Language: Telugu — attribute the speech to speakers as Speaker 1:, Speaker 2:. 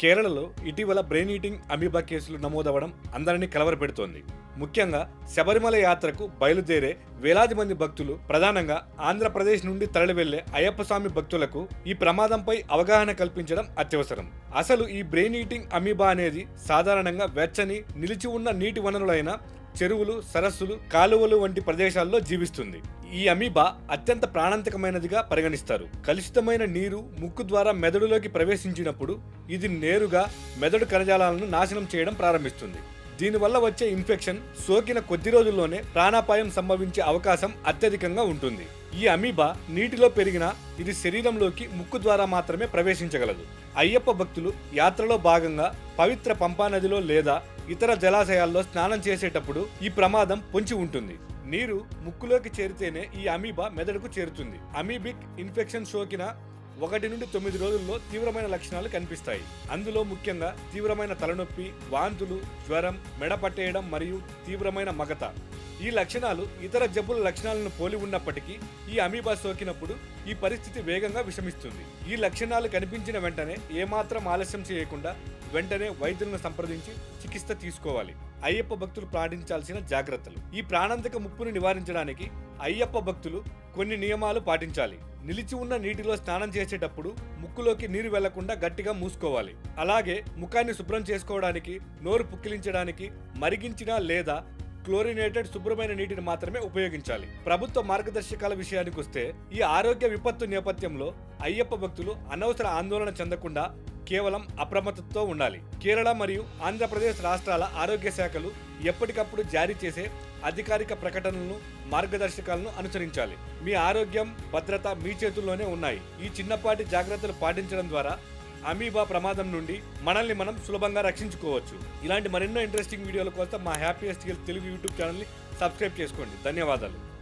Speaker 1: కేరళలో ఇటీవల బ్రెయిన్ ఈటింగ్ అమీబా కేసులు నమోదవడం అందరినీ కలవరపెడుతోంది. ముఖ్యంగా శబరిమల యాత్రకు బయలుదేరే వేలాది మంది భక్తులు ప్రధానంగా ఆంధ్రప్రదేశ్ నుండి తరలి వెళ్ళే అయ్యప్ప స్వామి భక్తులకు ఈ ప్రమాదంపై అవగాహన కల్పించడం అత్యవసరం. అసలు ఈ బ్రెయిన్ ఈటింగ్ అమీబా అనేది సాధారణంగా వెచ్చని నిలిచి ఉన్న నీటి వనరులైన చెరువులు సరస్సులు కాలువలు వంటి ప్రదేశాల్లో జీవిస్తుంది. ఈ అమీబా అత్యంత ప్రాణాంతకమైనదిగా పరిగణిస్తారు. కలుషితమైన నీరు ముక్కు ద్వారా మెదడులోకి ప్రవేశించినప్పుడు ఇది నేరుగా మెదడు కణజాలాలను నాశనం చేయడం ప్రారంభిస్తుంది. దీనివల్ల వచ్చే ఇన్ఫెక్షన్ సోకిన కొద్ది రోజుల్లోనే ప్రాణాపాయం సంభవించే అవకాశం అత్యధికంగా ఉంటుంది. ఈ అమీబా నీటిలో పెరిగినా ఇది శరీరంలోకి ముక్కు ద్వారా మాత్రమే ప్రవేశించగలదు. అయ్యప్ప భక్తులు యాత్రలో భాగంగా పవిత్ర పంపా నదిలో లేదా ఇతర జలాశయాల్లో స్నానం చేసేటప్పుడు ఈ ప్రమాదం పొంచి ఉంటుంది. నీరు ముక్కులోకి చేరితేనే ఈ అమీబా మెదడుకు చేరుతుంది. అమీబిక్ ఇన్ఫెక్షన్ సోకిన ఒకటి నుండి తొమ్మిది రోజుల్లో తీవ్రమైన లక్షణాలు కనిపిస్తాయి. అందులో ముఖ్యంగా తీవ్రమైన తలనొప్పి వాంతులు జ్వరం మెడ పట్టేయడం మరియు తీవ్రమైన మగత. ఈ లక్షణాలు ఇతర జబ్బుల లక్షణాలను పోలి ఉన్నప్పటికీ ఈ అమీబా సోకినప్పుడు ఈ పరిస్థితి వేగంగా విషమిస్తుంది. ఈ లక్షణాలు కనిపించిన వెంటనే ఏమాత్రం ఆలస్యం చేయకుండా వెంటనే వైద్యులను సంప్రదించి చికిత్స తీసుకోవాలి. అయ్యప్ప భక్తులు పాటించాల్సిన జాగ్రత్తలు. ఈ ప్రాణాంతక ముప్పును నివారించడానికి అయ్యప్ప భక్తులు కొన్ని నియమాలు పాటించాలి. నిలిచి ఉన్న నీటిలో స్నానం చేసేటప్పుడు ముక్కులోకి నీరు వెళ్ళకుండా గట్టిగా మూసుకోవాలి. అలాగే ముఖాన్ని శుభ్రం చేసుకోవడానికి నోరు పుక్కిలించడానికి మరిగించిన లేదా క్లోరినేటెడ్ శుభ్రమైన నీటిని మాత్రమే ఉపయోగించాలి. ప్రభుత్వ మార్గదర్శకాల విషయానికి వస్తే ఈ ఆరోగ్య విపత్తు నేపథ్యంలో అయ్యప్ప భక్తులు అనవసర ఆందోళన చెందకుండా కేవలం అప్రమత్తతో ఉండాలి. కేరళ మరియు ఆంధ్రప్రదేశ్ రాష్ట్రాల ఆరోగ్య శాఖలు ఎప్పటికప్పుడు జారీ చేసే అధికారిక ప్రకటనలను మార్గదర్శకాలను అనుసరించాలి. మీ ఆరోగ్యం భద్రత మీ చేతుల్లోనే ఉన్నాయి. ఈ చిన్నపాటి జాగ్రత్తలు పాటించడం ద్వారా అమీబా ప్రమాదం నుండి మనల్ని మనం సులభంగా రక్షించుకోవచ్చు. ఇలాంటి మరెన్నో ఇంట్రెస్టింగ్ వీడియోల కోసం మా హ్యాపీయెస్ట్ తెలుగు యూట్యూబ్ ఛానల్ని సబ్స్క్రైబ్ చేసుకోండి. ధన్యవాదాలు.